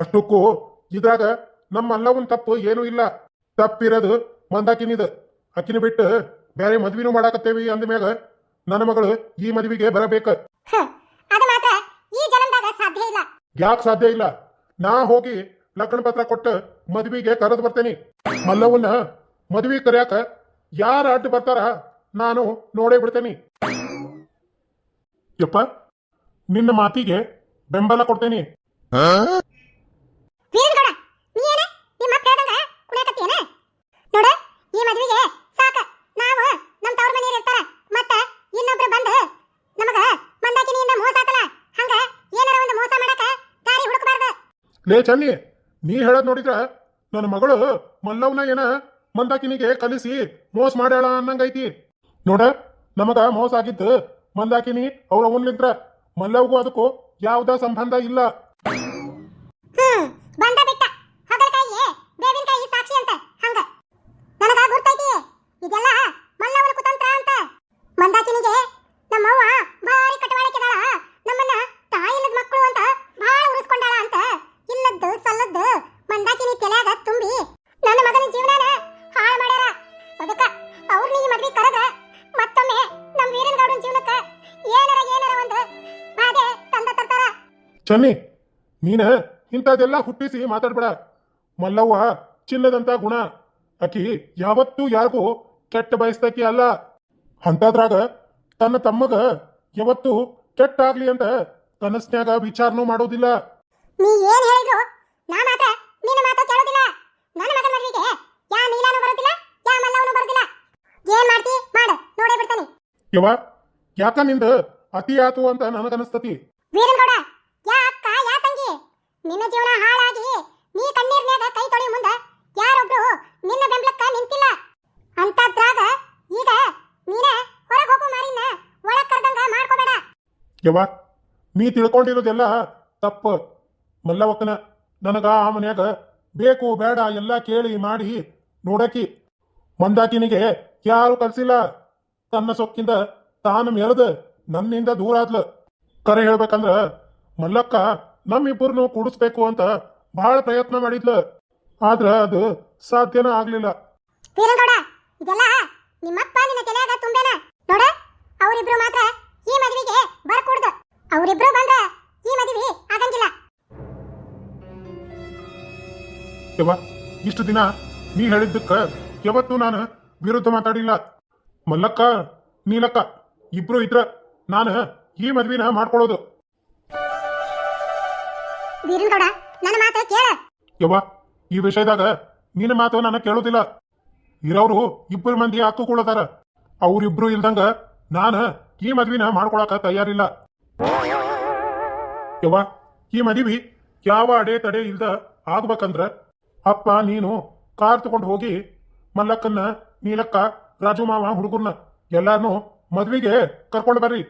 ಅಷ್ಟಕ್ಕೂ ಇದ್ರಾಗ ನಮ್ಮ ಅಲ್ಲವನ್ ತಪ್ಪು ಏನೂ ಇಲ್ಲ. ತಪ್ಪಿರೋದು ಮಂದಾಕಿನಿದ. ಅಕ್ಕಿನ ಬಿಟ್ಟು ಬೇರೆ ಮದ್ವಿನೂ ಮಾಡಾಕತ್ತೇವಿ ಮೇಲೆ ನನ್ನ ಮಗಳು ಈ ಮದ್ವಿಗೆ ಬರಬೇಕ. ಹ, ಅದು ಮಾತ್ರ ಈ ಜನ್ಮದಾಗ ಸಾಧ್ಯ ಇಲ್ಲ. ಯಾಕೆ ಸಾಧ್ಯ ಇಲ್ಲ? ನಾ ಹೋಗಿ ಲಗ್ನ ಪತ್ರ ಕೊಟ್ಟು ಮದ್ವಿಗೆ ಕರೆದು ಬರ್ತೇನೆ. ಮಲ್ಲವನ್ನ ಮದ್ವಿ ಕರೆಯಾಕ ಯಾರ ಅಡ್ಡ ಬರ್ತಾರ ನಾನು ನೋಡೇ ಬಿಡ್ತೇನೆ. ಯಪ್ಪ ನಿನ್ನ ಮಾತಿಗೆ ಬೆಂಬಲ ಕೊಡ್ತೇನೆ ವೀರನ್ಗೌಡ ನೀ ಏನ ನಿಮ್ಮ ಅಪ್ಪ ಹೇಳ್ದಂಗ ಕುಣಿಯಕತ್ತೀಯನ ನೋಡ ಈ ಮದ್ವಿಗೆ ಸಾಕ ನಾವು ನಮ್ಮ ತವ್ರ ಮನೆಯವ್ರು ಇರ್ತಾರ ಮತ್ತ ಇನ್ನೊಬ್ರು ಬಂದು ನಮಗ ಮಂದಾಕಿನಿಯಿಂದ ಮೋಸ ಆತಲ್ಲ ಹಂಗ ಏನಾರ ಒಂದು ಮೋಸ ಮಾಡಕ ದಾರಿ ಹುಡುಕಬಾರ್ದು ಲೇ ಚನ್ನಿ ನೀ ಹೇಳದ್ ನೋಡಿದ್ರ? ನನ್ನ ಮಗಳು ಮಲ್ಲವ್ನ ಏನ ಮಂದಾಕಿನಿಗೆ ಕಲಿಸಿ ಮೋಸ ಮಾಡ್ಯಾಳ ಅನ್ನಂಗೈತಿ. ನೋಡ, ನಮಗ ಮೋಸ ಆಗಿದ್ದು ಮಂದಾಕಿನಿ ಅವ್ರ ಅವನ್ಲಿಂತ್ರ ಮಲ್ಲವ್ಗೂ ಅದಕ್ಕೂ ಯಾವ್ದ ಸಂಬಂಧ ಇಲ್ಲ. ಚನ್ನಿ ನೀನ ಇಂಥದೆಲ್ಲ ಹುಟ್ಟಿಸಿ ಮಾತಾಡ್ಬೇಡ. ಮಲ್ಲವ್ವ ಚಿನ್ನದಂತ ಗುಣ. ಅಕಿ ಯಾವತ್ತೂ ಯಾರಿಗೂ ಕೆಟ್ಟ ಬಯಸ್ತಕಿ ಅಲ್ಲ. ಅಂತದ್ರಾಗ ತನ್ನ ತಮ್ಮಗ ಯಾವತ್ತು ಕೆಟ್ಟ ಆಗ್ಲಿ ಅಂತ ಕನಸ್ನ್ಯಾಗ ವಿಚಾರನೂ ಮಾಡೋದಿಲ್ಲ. ನೀ ಏನ್ ಹೇಳಿದ್ರು? ನಾ ಮಾತ್ರ ನಿನ್ನ ಮಾತು ಕೇಳೋದಿಲ್ಲ. ನನ್ನ ಮಗನ ಮದುವೆಗೆ ಯಾ ನೀಲಾನು ಬರೋದಿಲ್ಲ ಯಾ ಮಲ್ಲವನು ಬರೋದಿಲ್ಲ ಏನ್ ಮಾಡ್ತಿ? ಮಾಡು ನೋಡೇ ಬಿಡ್ತಾನೆ. ಯವ್ವ ಯಾಕ ನಿಂದ ಅತಿ ಆತು ಅಂತ ನನಗನಸ್ತತಿ? ಯಾ ತಂಗಿ ನಿನ್ನ ಜೀವನ ಹಾಳಾಗಿ ನೀ ಕಣ್ಣೀರ್ನ್ಯಾಗ ಕೈ ತೊಳಿ ಮುಂದ ಯಾರೊಬ್ರು ನಿನ್ನ ಬೆಂಬಲಕ್ಕ ನಿಂತಿಲ್ಲ. ಅಂತದ್ರಾಗ ಈಗ ನೀನ ಹೊರಗೆ ಹೋಗೋ ಮಾರಿನ, ಒಳಗ್ ಕರ್ದಂಗ ಮಾಡ್ಕೋಬೇಡ. ಯವ್ವ, ನೀ ತಿಳ್ಕೊಂಡಿರೋದೆಲ್ಲ ತಪ್ಪ. ಮಲ್ಲವಕ್ಕನ ನನಗ ಆ ಮನ್ಯಾಗ ಬೇಕು, ಬೇಡ ಎಲ್ಲ ಕೇಳಿ ಮಾಡಿ ನೋಡಕಿ. ಮಂದಾಕಿನಿಗೆ ಯಾರು ಕಲ್ಸಿಲ್ಲ. ತನ್ನ ಸೊಕ್ಕಿಂದ ತಾನು ಮೆರೆದ ನನ್ನಿಂದ ದೂರ ಆದ್ಲು. ಕರೆ ಹೇಳ್ಬೇಕಂದ್ರ ಮಲ್ಲಕ್ಕ ನಮ್ಮಿಬ್ಬರನ್ನು ಕೂಡಿಸ್ಬೇಕು ಅಂತ ಬಹಳ ಪ್ರಯತ್ನ ಮಾಡಿದ್ಲು. ಆದ್ರ ಅದು ಸಾಧ್ಯನ ಆಗ್ಲಿಲ್ಲ. ಇದೆಲ್ಲ ನಿಮ್ಮಪ್ಪ ನಿನ್ನ ತಲೆಯಾಗ ತುಂಬೇನ? ನೋಡ ಅವರಿಬ್ರು ಮಾತ್ರ ಈ ಮದುವೆಗೆ ಬರ್ಕೂಡ್ದು. ಅವರಿಬ್ರು ಬಂದ್ರ ಈ ಮದುವೆ ಆಗಂಗಿಲ್ಲ. ಯವ್ವ ಇಷ್ಟು ದಿನ ನೀ ಹೇಳಿದ್ದಕ್ಕ ಯಾವತ್ತೂ ನಾನು ವಿರುದ್ಧ ಮಾತಾಡಿಲ್ಲ. ಮಲ್ಲಕ್ಕ ನೀಲಕ್ಕ ಇಬ್ರು ಇದ್ರ ನಾನು ಈ ಮದ್ವಿನ ಮಾಡ್ಕೊಳ್ಳೋದು. ವೀರನಗೌಡ ನನ್ನ ಮಾತು ಕೇಳ. ಯವ್ವ ಈ ವಿಷಯದಾಗ ನಿನ್ನ ಮಾತು ನಾನು ಕೇಳೋದಿಲ್ಲ. ಇರೋರು ಇಬ್ಬರು ಮಂದಿ ಹಾಕಿಕೊಳ್ಳತಾರ ಅವ್ರಿಬ್ರು ಇಲ್ದಂಗ ನಾನು ಈ ಮದ್ವಿನ ಮಾಡ್ಕೊಳಕ ತಯಾರಿಲ್ಲ. ಯವ್ವ ಈ ಮದ್ವಿ ಯಾವ ಅಡೆ ತಡೆ ಇಲ್ದ ಆಗ್ಬೇಕಂದ್ರ ಅಪ್ಪ ನೀನು ಕಾರ್ ತಗೊಂಡು ಹೋಗಿ ಮಲ್ಲಕ್ಕನ್ನ ನೀಲಕ್ಕ ರಾಜು ಮಾವ ಹುಡುಗರ್ನ ಎಲ್ಲಾರನು ಮದ್ವಿಗೆ ಕರ್ಕೊಂಡು ಬರ್ರಿ.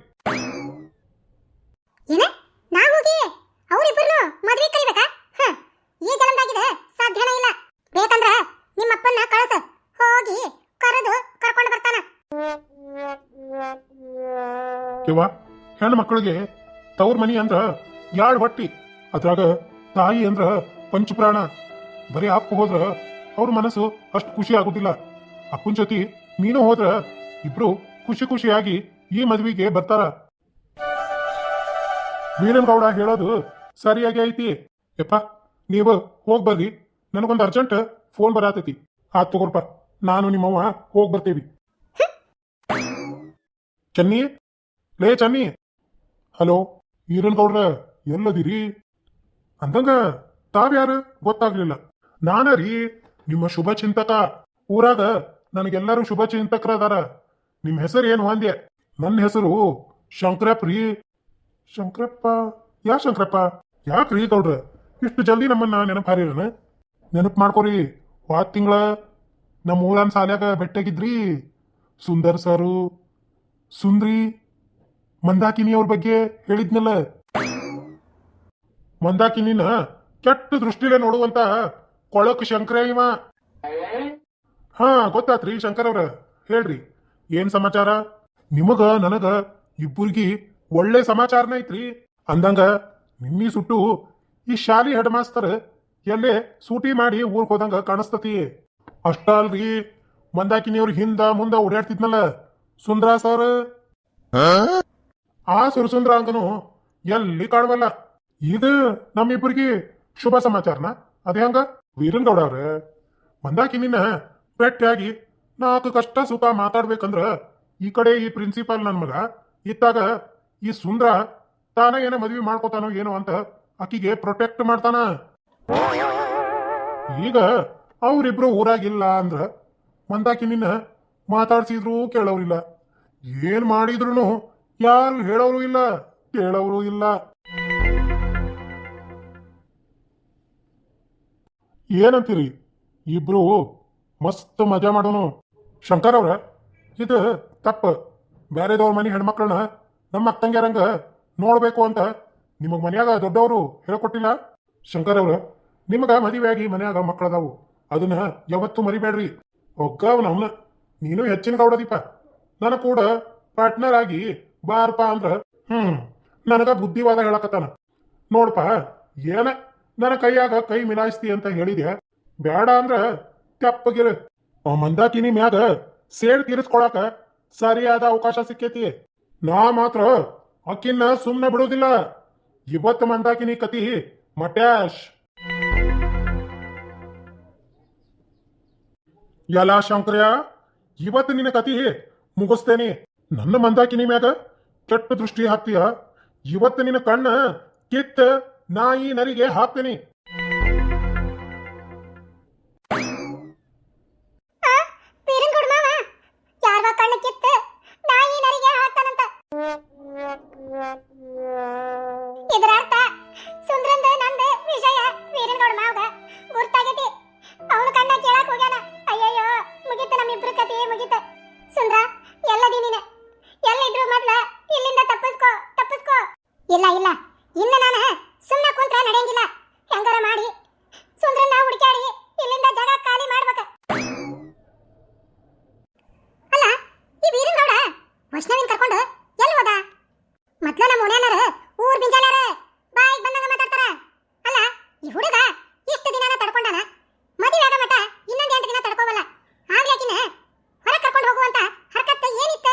ಯವ್ವ ಹೆಣ್ಣು ಮಕ್ಕಳಿಗೆ ತವ್ರ ಮನಿ ಅಂದ್ರ ಯಾಳ್ ಹೊಟ್ಟಿ ಅದ್ರಾಗ ತಾಯಿ ಅಂದ್ರ ಪಂಚಪ್ರಾಣ ಬರೀ ಅಪ್ಪ ಹೋದ್ರ ಅವ್ರ ಮನಸ್ಸು ಅಷ್ಟು ಖುಷಿ ಆಗುದಿಲ್ಲ. ಅಪ್ಪನ ಜೊತೆ ನೀನು ಹೋದ್ರ ಇಬ್ರು ಖುಷಿ ಖುಷಿಯಾಗಿ ಈ ಮದ್ವಿಗೆ ಬರ್ತಾರ. ವೀರನ್ಗೌಡ ಹೇಳೋದು ಸರಿಯಾಗಿ ಐತಿ. ಯಪ್ಪ ನೀವು ಹೋಗ್ ಬರ್ರಿ. ನನಗೊಂದು ಅರ್ಜೆಂಟ್ ಫೋನ್ ಬರಾತೈತಿ. ಆತ್ ತಗೋರ್ಪ ನಾನು ನಿಮ್ಮವ್ವ ಹೋಗ್ ಬರ್ತೀವಿ. ಚನ್ನಿ ಲೇ ಚನ್ನಿ ಹಲೋ ಈರನ್ಗೌಡ್ರ ಎಲ್ಲದಿರಿ? ಅಂದಂಗ, ತಾವ್ಯಾರ ಗೊತ್ತಾಗ್ಲಿಲ್ಲ. ನಾನ ರೀ, ನಿಮ್ಮ ಶುಭ ಚಿಂತಕ. ಊರಾಗ ನನಗೆಲ್ಲರೂ ಶುಭ ಚಿಂತಕರದಾರ. ನಿಮ್ಮ ಹೆಸರು ಏನು ಅಂದ್ಯ ನನ್ನ ಹೆಸರು ಶಂಕರಪ್ಪ ರೀ. ಶಂಕರಪ್ಪ? ಯಾ ಶಂಕರಪ್ಪ? ಯಾಕ್ರಿ ಗೌಡ್ರ? ಇಷ್ಟು ಜಲ್ದಿ ನಮ್ಮನ್ನ ನೆನಪು ಹಾರಿರನ? ನೆನಪು ಮಾಡ್ಕೊರಿ ಹೋದ್ ತಿಂಗಳ ನಮ್ಮ ಊರನ್ ಸಾಲ್ಯಾಗ ಬೆಟ್ಟಗಿದ್ರಿ. ಸುಂದರ್ ಸರು, ಸುಂದ್ರಿ ಮಂದಾಕಿನಿ ಅವ್ರ ಬಗ್ಗೆ ಹೇಳಿದ್ನಲ್ಲ. ಮಂದಾಕಿನಿನ ಕೆಟ್ಟ ದೃಷ್ಟಿಲೆ ನೋಡುವಂತ ಕೊಳಕ್ ಶಂಕರ ಇವ ಹಾ, ಗೊತ್ತಾತ್ರಿ ಶಂಕರ್ ಅವ್ರ ಹೇಳ್ರಿ, ಏನ್ ಸಮಾಚಾರ? ನಿಮಗ, ನನಗ ಇಬ್ಬರಿಗೆ ಒಳ್ಳೆ ಸಮಾಚಾರನ ಐತ್ರಿ. ಅಂದಂಗ ನಿಮ್ಮಿ ಸುಟ್ಟು ಈ ಶಾಲಿ ಹೆಡ್ ಮಾಸ್ತರ್ ಎಲ್ಲೇ ಸೂಟಿ ಮಾಡಿ ಊರ್ಗ್ ಹೋದಂಗ ಕಾಣಿಸ್ತತಿ. ಅಷ್ಟ ಅಲ್ರಿ, ಮಂದಾಕಿನಿಯವ್ರ ಹಿಂದ ಮುಂದ ಓಡಾಡ್ತಿದ್ನಲ್ಲ. ಸುಂದ್ರ ಸರ್? ಆ ಸುರಸುಂದ್ರ ಅಂತನು ಎಲ್ಲಿ ಕಾಣವಲ್ಲ? ಇದು ನಮ್ಮಿಬ್ಬರಿಗೆ ಶುಭ ಸಮಾಚಾರನ? ಅದೇ ಹಂಗ? ವೀರನ್ ಗೌಡ ಬಂದಾಕಿ ಮಂದಾಕಿನಿನ ಭೇಟಿಯಾಗಿ ನಾಲ್ಕು ಕಷ್ಟ ಸುಖ ಮಾತಾಡ್ಬೇಕಂದ್ರ ಈ ಕಡೆ ಈ ಪ್ರಿನ್ಸಿಪಾಲ್ ನನ್ನ ಮಗ ಇತ್ತಾಗ ಈ ಸುಂದ್ರ ತಾನ ಏನೋ ಮದ್ವಿ ಮಾಡ್ಕೋತಾನೋ ಏನೋ ಅಂತ ಆಕಿಗೆ ಪ್ರೊಟೆಕ್ಟ್ ಮಾಡ್ತಾನ. ಈಗ ಅವರಿಬ್ರು ಊರಾಗಿಲ್ಲ ಅಂದ್ರ ಮಂದಾಕಿನಿನ ಮಾತಾಡ್ಸಿದ್ರು ಕೇಳೋರಿಲ್ಲ ಏನ್ ಮಾಡಿದ್ರು ಯಾರು ಹೇಳೋರು ಇಲ್ಲ, ಕೇಳೋರು ಇಲ್ಲ. ಏನಂತೀರಿ? ಇಬ್ರು ಮಸ್ತ್ ಮಜಾ ಮಾಡೋನು. ಶಂಕರ್ ಅವ್ರ, ಇದು ತಪ್ಪ. ಬೇರೆದವ್ರ ಮನೆ ಹೆಣ್ಮಕ್ಳನ್ನ ನಮ್ಮ ಅಕ್ಕಂಗ್ಯಾರಂಗ ನೋಡ್ಬೇಕು ಅಂತ ನಿಮಗ್ ಮನ್ಯಾಗ ದೊಡ್ಡವರು ಹೇಳ್ಕೊಟ್ಟಿಲ್ಲ? ಶಂಕರ್ ಅವ್ರ, ನಿಮಗ ಮದುವೆಯಾಗಿ ಮನ್ಯಾಗ ಮಕ್ಕಳದಾವು. ಅದನ್ನ ಯಾವತ್ತೂ ಮರಿಬೇಡ್ರಿ. ಒಗ್ಗ ಅವನ ನೀನು ಹೆಚ್ಚಿನ ಗೌಡದೀಪ. ನಾನು ಕೂಡ ಪಾರ್ಟ್ನರ್ ಆಗಿ ಬಾರಪ್ಪ ಅಂದ್ರ? ಹ್ಮ್, ನನಗ ಬುದ್ಧಿವಾದ ಹೇಳಕತ್ತಾನ. ನೋಡ್ಪ, ಏನ ನನ್ನ ಕೈಯಾಗ ಕೈ ಮಿಲಾಯಿಸ್ತಿ ಅಂತ ಹೇಳಿದ್ಯಾ? ಬೇಡ ಅಂದ್ರ ತೆಪ್ಪಗಿರ ಆ ಮಂದಾಕಿನಿ ಮ್ಯಾಗ ಸೇಡ್ ತೀರಿಸ್ಕೊಳಕ ಸರಿಯಾದ ಅವಕಾಶ ಸಿಕ್ಕೇತಿ. ನಾ ಮಾತ್ರ ಅಕ್ಕಿನ್ನ ಸುಮ್ಮನೆ ಬಿಡೋದಿಲ್ಲ. ಇವತ್ತು ಮಂದಾಕಿನಿ ಕತಿ ಮಟ್ಯಾಶ್. ಎಲ್ಲ ಶಂಕರ್ಯ, ಇವತ್ತು ನಿನ್ನ ಕತಿ ಮುಗಿಸ್ತೇನೆ. ನನ್ನ ಮಂದಾಕಿನಿ ಮ್ಯಾಗ ಕೆಟ್ಟ ದೃಷ್ಟಿ ಹಾಕ್ತೀಯ? ಇವತ್ತು ನಿನ್ನ ಕಣ್ಣ ಕಿತ್ತ ನಾಯಿ ನರಿಗೆ ಹಾಕ್ತೇನೆ. ಇಲ್ಲ ಇಲ್ಲ. ಇನ್ನು ನಾನು ಸುಮ್ಮನೆ ಕುಂತ್ರ ನಡೆಯಂಗಿಲ್ಲ ಹೆಂಗಾರ ಮಾಡಿ ಸುಂದ್ರನ್ನ ಹುಡುಕ್ಯಾಡಿ ಇಲ್ಲಿಂದ ಜಾಗ ಖಾಲಿ ಮಾಡ್ಬೇಕ ಅಲ್ಲ ಈ ವೀರನಗೌಡ ವೈಷ್ಣವಿನ ಕರ್ಕೊಂಡು ಎಲ್ಲಿ ಹೋದ ಮೊದ್ಲ ನಮ್ಮ ಓಣ್ಯಾನರ ಊರ್ ಬಿಂಜಾಲ್ಯಾರ ಬಾಯಿಗೆ ಬಂದಂಗ ಮಾತಾಡ್ತಾರ ಅಲ್ಲ ಈ ಹುಡುಗ ಇಷ್ಟು ದಿನಾನ ತಡ್ಕೊಂಡಾನ ಮದುವೆ ಆಗ ಮಟ ಇನ್ನೊಂದ್ ಎಂಟು ದಿನ ತಡ್ಕೋವಲ್ಲ ಆಗ್ಲಾಕಿನ ಹೊರ ಕರ್ಕೊಂಡು ಹೋಗುವಂತ ಹರಕತ್ತ ಏನಿತ್ತ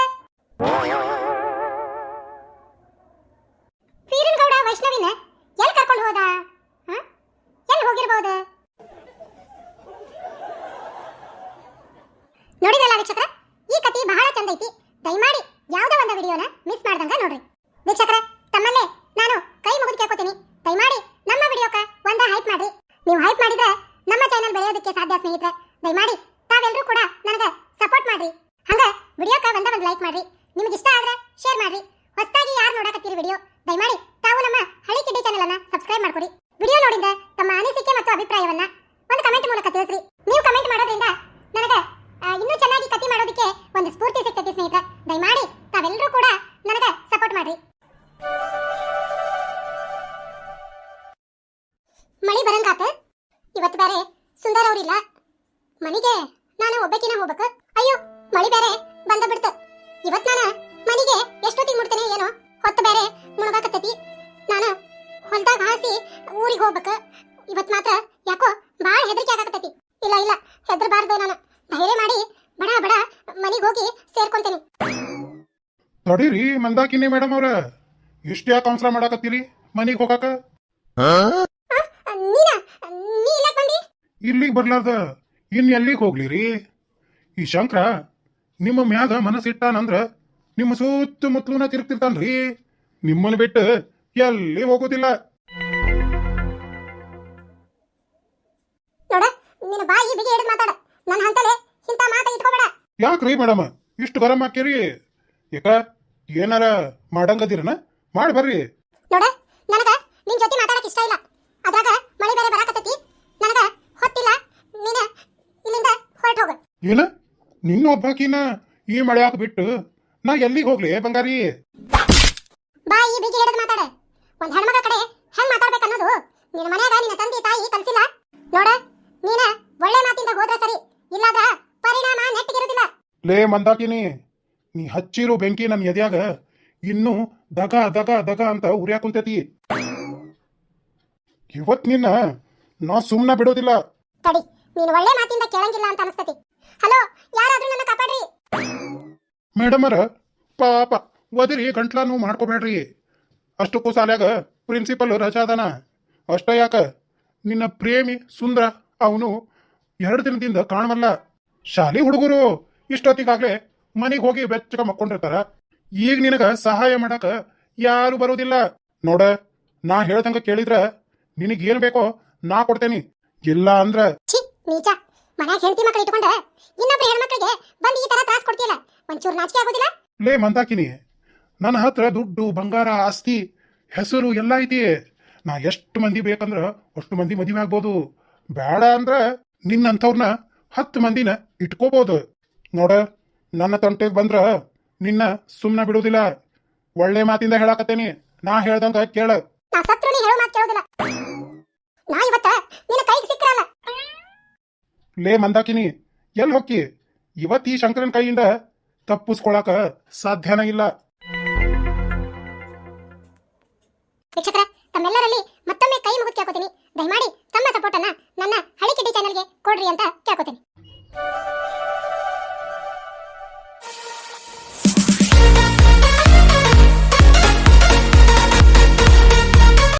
ವೀರನಗೌಡ ವೈಷ್ಣವಿನ ಎಲ್ಲಿ ಕರ್ಕೊಂಡು ಹೋದ ಹ? ಎಲ್ಲಿ ಹೋಗಿರ್ಬೋದು ನೋಡಿದ್ರಲ್ಲ ವೀಕ್ಷಕರ ಈ ಬಹಳ ದಯಮಾಡಿ ಯಾವ್ದೋ ಒಂದು ವಿಡಿಯೋನ ಮಿಸ್ ಮಾಡ್ದಂಗ ನೋಡ್ರಿ. ವೀಕ್ಷಕರ, ತಮ್ಮಲ್ಲೇ ನಾನು ಕೈ ಮುಗಿದು ಕೇಳ್ಕೊತೀನಿ. ದಯಮಾಡಿ ನಮ್ಮ ವಿಡಿಯೋಕ ಒಂದ ಹೈಪ್ ಮಾಡ್ರಿ. ನೀವು ಹೈಪ್ ಮಾಡಿದ್ರೆ ನಮ್ಮ ಚಾನೆಲ್ ಬೆಳೆಯೋದಕ್ಕೆ ಸಾಧ್ಯ ಸ್ನೇಹಿತರೆ. ದಯಮಾಡಿ ತಾವೆಲ್ಲರೂ ಕೂಡ ನನಗೆ ಸಪೋರ್ಟ್ ಮಾಡ್ರಿ. ಹಂಗ ವಿಡಿಯೋಕ ಒಂದ ಒಂದು ಲೈಕ್ ಮಾಡ್ರಿ. ನಿಮ್ಗೆ ಇಷ್ಟ ಆದ್ರೆ ಶೇರ್ ಮಾಡ್ರಿ. ಹೊಸದಾಗಿ ಯಾರು ನೋಡಕತ್ತೀರಿ ವಿಡಿಯೋ? ದಯಮಾಡಿ ತಾವು ನಮ್ಮ ಹಳಿ ಕಿಡ್ಡಿ ಚಾನೆಲ್ ಅನ್ನ ಸಬ್ಸ್ಕ್ರೈಬ್ ಮಾಡ್ಕೊಡಿ. ವಿಡಿಯೋ ನೋಡಿದ ಒಬ್ಬಕಿನ ಹೋಗ್ಬೇಕು. ಅಯ್ಯೋ ಮಳಿ ಬೇರೆ ಬಂದ ಬಿಡ್ತ. ಇವತ್ ನಾನು ಮನೆಗೆ ಎಷ್ಟೊತ್ತಿಗೆ ಮುಡ್ತೇನೆ ಏನೋ? ಹೊತ್ತು ಬೇರೆ ಮುಳುಗಾಕತ್ತೈತಿ ನಾನು ಹೊಲ್ದಾಗ ಹಾಸಿ ಊರಿಗೆ ಹೋಗ್ಬೇಕು. ಇವತ್ ಮಾತ್ರ ಯಾಕೋ ಬಾಳ ಹೆದರಿಕೆ ಆಗಾಕತ್ತೈತಿ. ಇಲ್ಲ ಇಲ್ಲ ಹೆದರಬಾರ್ದು ನಾನು. ಧೈರ್ಯ ಮಾಡಿ ಬಡ ಬಡ ಮನೆಗೆ ಹೋಗಿ ಸೇರ್ಕೊಂತೇನೆ. ತಡೀರಿ ಮಂದಾಕಿನಿ ಮೇಡಮ್ ಅವ್ರ. ಇಷ್ಟ ಯಾಕೆ ಅವಸರ ಮಾಡಾಕತ್ತೀರಿ ಮನಿಗೆ ಹೋಗಾಕ? ನೀನ? ನೀ ಇಲ್ಲ ಬಂದಿ? ಇಲ್ಲಿಗೆ ಬರ್ಲಾರ್ದ. ಇನ್ ಎಲ್ಲಿಗೆ ಹೋಗ್ಲಿರಿ? ಈ ಶಂಕರ ನಿಮ್ಮ ಮ್ಯಾಗ ಮನಸ್ಸಿಟ್ಟಾನಂದ್ರ ನಿಮ್ಮ ಸುತ್ತಮುತ್ತಲೂನ ತಿರುಗ್ತಿರ್ತಾನ್ರಿ. ನಿಮ್ಮನ್ನ ಬಿಟ್ಟು ಎಲ್ಲಿ ಹೋಗೋದಿಲ್ಲ. ಯಾಕ್ರಿ ಮೇಡಮ್ ಇಷ್ಟು ಗರಂ ಹಾಕಿರಿ ಯಾಕ ಏನಾರ ಮಾಡಂಗದಿರನ? ಮಾಡಿ ಬರ್ರಿ. ನೋಡ ನನಗ ನಿನ್ ಜೊತೆ ಮಾತಾಡಕ್ ಇಷ್ಟ ಇಲ್ಲ. ಅದ್ರಾಗ ಮಳೆ ಬೇರೆ ಬರಾಕತ್ತೈತಿ ನನಗ ಹೊತ್ತಿಲ್ಲ ನೀನ ಇಲ್ಲಿಂದ ಹೊರಟು ಹೋಗು ಏನ? ನಿನ್ನ ಒಬ್ಬಾಕಿನ ಈ ಮಳೆ ಬಿಟ್ಟು ನಾ ಎಲ್ಲಿಗೆ ಹೋಗ್ಲಿ ಬಂಗಾರಿ? ಬಾಯಿ ಬಿಗಿ ಹಿಡಿದು ಮಾತಾಡ. ಒಂದ್ ಕಡೆ ಹೆಂಗ್ ಮಾತಾಡ್ಬೇಕು ಅನ್ನೋದು? ನಿನ್ನ ಮನ್ಯಾಗ ನಿನ್ನ ತಂದೆ ತಾಯಿ ಕಲ್ಸಿಲ್ಲ ನೋಡ ನೀನ ಒಳ್ಳೆ ಮಾತಿಂದ ಹೋದ್ರ ಸರಿ ಇಲ್ಲಾದ್ರ ಪರಿಣಾಮ ನೆಟ್ಟಿಗಿರುದಿಲ್ಲ. ಲೇ ಮಂದಾಕಿನಿ ನೀ ಹಚ್ಚಿರೋ ಬೆಂಕಿ ನನ್ನ ಎದ್ಯಾಗ ಇನ್ನು ದಗ ದಗ ದಗ ಅಂತ ಉರಿಯಾಕ ಕುಂತೈತಿ. ಇವತ್ ನಿನ್ನ ನಾ ಸುಮ್ಮನೆ ಬಿಡೋದಿಲ್ಲ. ತಡಿ ನೀನು ಒಳ್ಳೆ ಮಾತಿಂದ ಕೇಳಂಗಿಲ್ಲ ಅಂತ ಅನಿಸ್ತತಿ. ಹಲೋ ಯಾರಾದ್ರೂ ನನ್ನ ಕಾಪಾಡ್ರಿ. ಮೇಡಮರ ಪಾಪ ಒದಿರಿ ನೋವು ಮಾಡ್ಕೋಬೇಡ್ರಿ. ಅಷ್ಟಕ್ಕೂ ಸಾಲ್ಯಾಗ ಪ್ರಿನ್ಸಿಪಲ್ ರಜಾದನ ಅದಾನ. ಅಷ್ಟ ಯಾಕ ನಿನ್ನ ಪ್ರೇಮಿ ಸುಂದ್ರ ಅವನು ಎರಡು ದಿನದಿಂದ ಕಾಣವಲ್ಲ. ಶಾಲಿ ಹುಡುಗರು ಇಷ್ಟೊತ್ತಿಗಾಗ್ಲೆ ಮನೆಗೆ ಹೋಗಿ ಬೆಚ್ಚಗ ಮಕ್ಕೊಂಡಿರ್ತಾರ. ಈಗ ನಿನಗ ಸಹಾಯ ಮಾಡಕ ಯಾರು ಬರೋದಿಲ್ಲ. ನೋಡ ನಾ ಹೇಳ್ದಂಗ ಕೇಳಿದ್ರ ನಿನಗೇನ್ ಬೇಕೋ ನಾ ಕೊಡ್ತೇನಿ. ಇಲ್ಲ ಅಂದ್ರ ಮನ್ಯಾಗ ಹೆಂಡತಿ ಮಕ್ಕಳು ಇಟ್ಕೊಂಡ ಇನ್ನೊಬ್ರು ಹೆಣ್ಮಕ್ಳಿಗೆ ಬಂದು ಈ ತರ ತ್ರಾಸ ಕೊಡ್ತೀಯಲ್ಲ? ಒಂಚೂರು ನಾಚಿಕೆ ಆಗೋದಿಲ್ಲ? ಲೇ ಮಂತಾಕಿನಿ ನನ್ನ ಹತ್ರ ದುಡ್ಡು ಬಂಗಾರ ಆಸ್ತಿ ಹೆಸರು ಎಲ್ಲ ಐತಿ ನಾ ಎಷ್ಟು ಮಂದಿ ಬೇಕಂದ್ರ ಅಷ್ಟು ಮಂದಿ ಮದುವೆ ಆಗ್ಬೋದು. ಬೇಡ ಅಂದ್ರ ನಿನ್ನಂಥವ್ರನ್ನ ಹತ್ತು ಮಂದಿನ ಇಟ್ಕೋಬೋದು. ನೋಡ ನನ್ನ ತಂಟೆಗೆ ಬಂದ್ರ ನಿನ್ನ ಸುಮ್ಮನೆ ಬಿಡೋದಿಲ್ಲ. ಒಳ್ಳೆ ಮಾತಿಂದ ಹೇಳಾಕತ್ತೇನಿ. ನಾ ಹೇಳ್ದಂಗ ಕೇಳ. ನಾ ಸತ್ರು ನೀ ಹೇಳೋ ಮಾತು ಕೇಳೋದಿಲ್ಲ. ನಾ ಇವತ್ತ ಸಿಕ್ಕರಲ್ಲ ಲೇ ಮಂದಾಕಿನಿ ಎಲ್ಲಿ ಹೊಕ್ಕಿ? ಇವತ್ ಈ ಶಂಕರನ ಕೈಯಿಂದ ತಪ್ಪಿಸ್ಕೊಳಕ ಸಾಧ್ಯನ ಇಲ್ಲ. ತಮ್ಮೆಲ್ಲರಲ್ಲಿ ಮತ್ತೊಮ್ಮೆ ಕೈ ಮುಗಿದು ಕೇಳ್ಕೊತೀನಿ. ದಯಮಾಡಿ ತಮ್ಮ ಸಪೋರ್ಟನ್ನು ನನ್ನ ಹಳಿಕೆಟ್ಟಿ ಕಿಡ್ಡಿ ಚಾನಲ್ಗೆ ಕೊಡ್ರಿ ಅಂತ ಕೇಳ್ಕೊತೀನಿ.